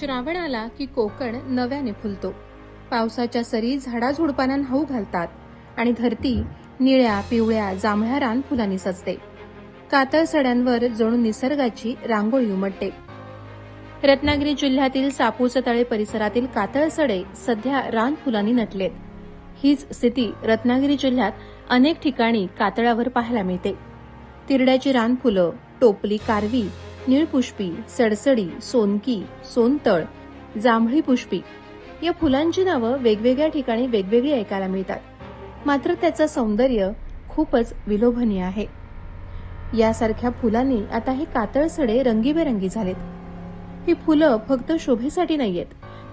श्रावण आला की कोकण नव्याने फुलतो. पावसाच्या सरी झाडाझुडपांना हाऊ घालतात आणि धरती निळ्या पिवळ्या जांभळ्या रान फुलांनी सजते. कातळ सड्यांवर जणू निसर्गाची रांगोळी उमटते. रत्नागिरी जिल्ह्यातील सापूस तळे परिसरातील कातळ सडे सध्या रान फुलांनी नटलेत. हीच स्थिती रत्नागिरी जिल्ह्यात अनेक ठिकाणी कातळावर पाहायला मिळते. तिरड्याची रानफुलं टोपली कारवी निळपुष्पी सडसडी सोनकी सोनतळ जांभळी पुष्पी. या फुलांची नावं वेगवेगळ्या ठिकाणी वेगवेगळी ऐकायला मिळतात. मात्र त्याचं सौंदर्य खूपच विलोभनीय आहे. यासारख्या फुलांनी आता हे कातळ सडे रंगीबेरंगी झालेत. ही फुलं फक्त शोभेसाठी नाहीयेत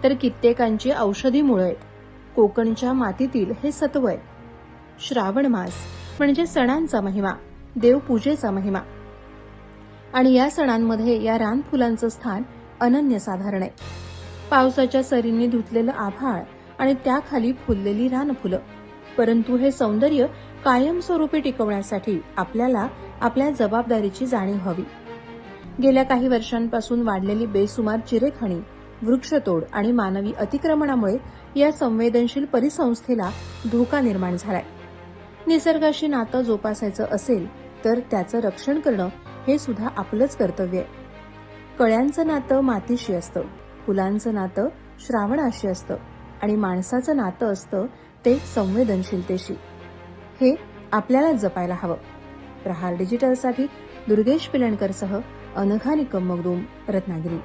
तर कित्येकांची औषधी मुळं आहेत. कोकणच्या मातीतील हे सत्व आहे श्रावण मास म्हणजे सणांचा महिमा देवपूजेचा महिमा. आणि या सणांमध्ये या रानफुलांचं स्थान अनन्यसाधारण आहे. पावसाच्या सरींनी धुतलेलं आभाळ आणि त्याखाली फुललेली रानफुलं. परंतु हे सौंदर्य कायमस्वरूपी टिकवण्यासाठी आपल्याला आपल्या जबाबदारीची जाणीव हवी. गेल्या काही वर्षांपासून वाढलेली बेसुमार चिरेखणी वृक्षतोड आणि मानवी अतिक्रमणामुळे या संवेदनशील परिसंस्थेला धोका निर्माण झालाय. निसर्गाशी नातं जोपासायचं असेल तर त्याचं रक्षण करणं हे सुद्धा आपलंच कर्तव्य आहे. कळ्यांचं नातं मातीशी असतं. फुलांचं नातं श्रावणाशी असतं. आणि माणसाचं नातं असतं ते संवेदनशीलतेशी. हे आपल्याला जपायला हवं. प्रहार डिजिटलसाठी दुर्गेश पिलणकरसह अनघा निकम मगदूम रत्नागिरी.